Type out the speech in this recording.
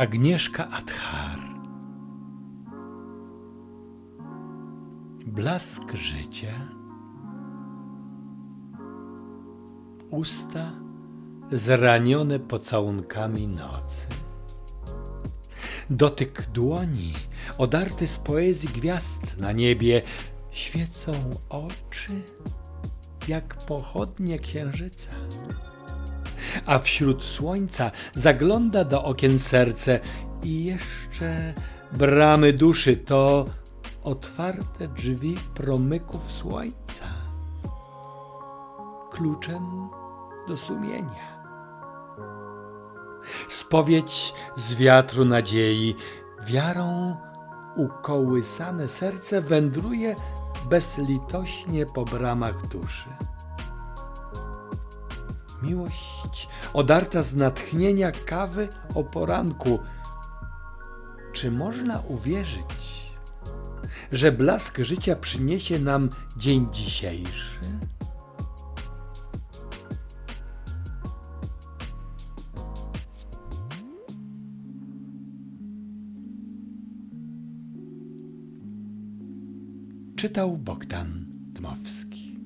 Agnieszka Adhar. Blask życia. Usta zranione pocałunkami nocy. Dotyk dłoni odarty z poezji gwiazd na niebie. Świecą oczy jak pochodnie księżyca a wśród słońca zagląda do okien serce i jeszcze bramy duszy to otwarte drzwi promyków słońca, kluczem do sumienia. Spowiedź z wiatru nadziei, wiarą ukołysane serce wędruje bezlitośnie po bramach duszy. Miłość odarta z natchnienia kawy o poranku. Czy można uwierzyć, że blask życia przyniesie nam dzień dzisiejszy? Czytał Bogdan Dmowski.